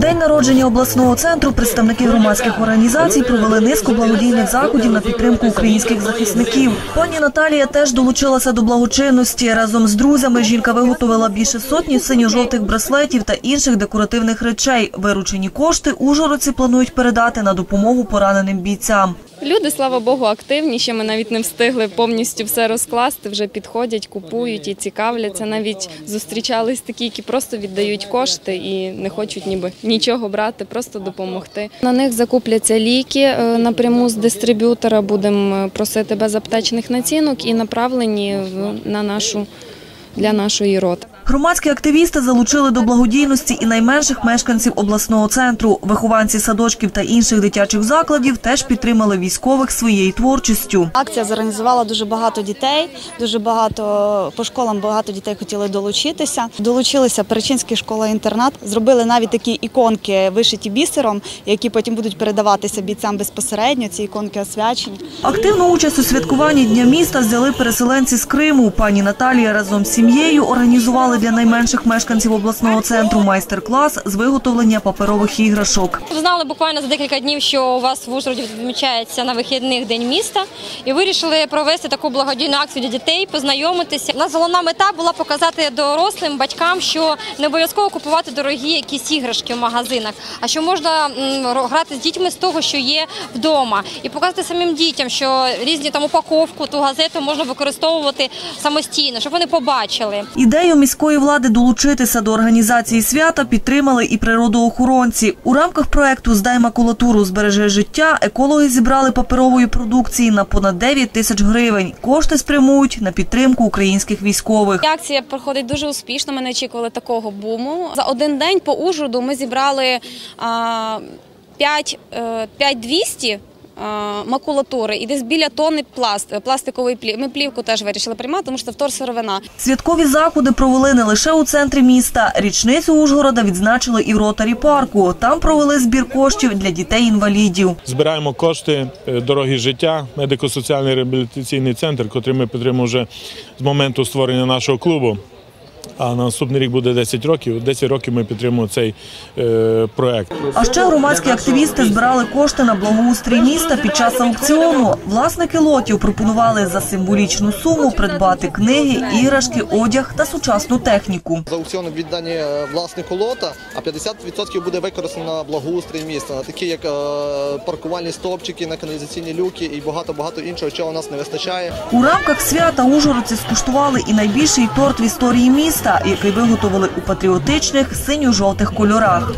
день народження обласного центру представники громадських організацій провели низку благодійних заходів на підтримку українських захисників. Пані Наталія теж долучилася до благочинності. Разом з друзями жінка виготовила більше сотні синьо-жовтих браслетів та інших декоративних речей. Виручені кошти ужгородці планують передати на допомогу пораненим бійцям. Люди, слава Богу, активні. Ще ми навіть не встигли повністю все розкласти. Вже підходять, купують і цікавляться. Навіть зустрічались такі, які просто віддають кошти і не хочуть ніби нічого брати, просто допомогти. На них закупляться ліки е, напряму з дистриб'ютора. Будемо просити без аптечних націнок і направлені на нашу для нашої роти. Громадські активісти залучили до благодійності і найменших мешканців обласного центру. Вихованці садочків та інших дитячих закладів теж підтримали військових своєю творчістю. Акція зорганізувала дуже багато дітей, дуже багато по школам багато дітей хотіли долучитися. Долучилися Перечинська школа-інтернат, зробили навіть такі іконки, вишиті бісером, які потім будуть передаватися бійцям безпосередньо. Ці іконки освячені. Активну участь у святкуванні Дня міста взяли переселенці з Криму. Пані Наталія разом з сім'єю організували для найменших мешканців обласного центру майстер-клас з виготовлення паперових іграшок. Знали буквально за декілька днів, що у вас в Ужгороді відмічається на вихідних день міста, і вирішили провести таку благодійну акцію для дітей, познайомитися. У нас головна мета була показати дорослим батькам, що не обов'язково купувати дорогі якісь іграшки в магазинах, а що можна грати з дітьми з того, що є вдома, і показати самим дітям, що різні там упаковку, ту газету можна використовувати самостійно, щоб вони побачили. Ідею міської влади долучитися до організації свята підтримали і природоохоронці. У рамках проекту «Здай макулатуру, збережи життя» екологи зібрали паперової продукції на понад 9 тисяч гривень. Кошти спрямують на підтримку українських військових. Акція проходить дуже успішно. Ми не очікували такого буму. За один день по Ужгороду ми зібрали а, 5, е, 5200 а, макулатури і десь біля тонни пласт, пластикової плівки. Ми плівку теж вирішили приймати, тому що це вторсировина. Святкові заходи провели не лише у центрі міста. Річницю Ужгорода відзначили і в Ротарі парку. Там провели збір коштів для дітей-інвалідів. Збираємо кошти е, дороги життя, медико-соціальний реабілітаційний центр, котрий ми підтримуємо вже з моменту створення нашого клубу. А на наступний рік буде 10 років. 10 років ми підтримуємо цей е, проект. А ще громадські активісти збирали кошти на благоустрій міста під час аукціону. Власники лотів пропонували за символічну суму придбати книги, іграшки, одяг та сучасну техніку. За аукціоном віддані е, власнику лота, а 50% буде використано на благоустрій міста, на такі як е, паркувальні стовпчики, на каналізаційні люки і багато-багато іншого, чого у нас не вистачає. У рамках свята ужгородці скуштували і найбільший торт в історії міста, який виготовили у патріотичних синьо-жовтих кольорах.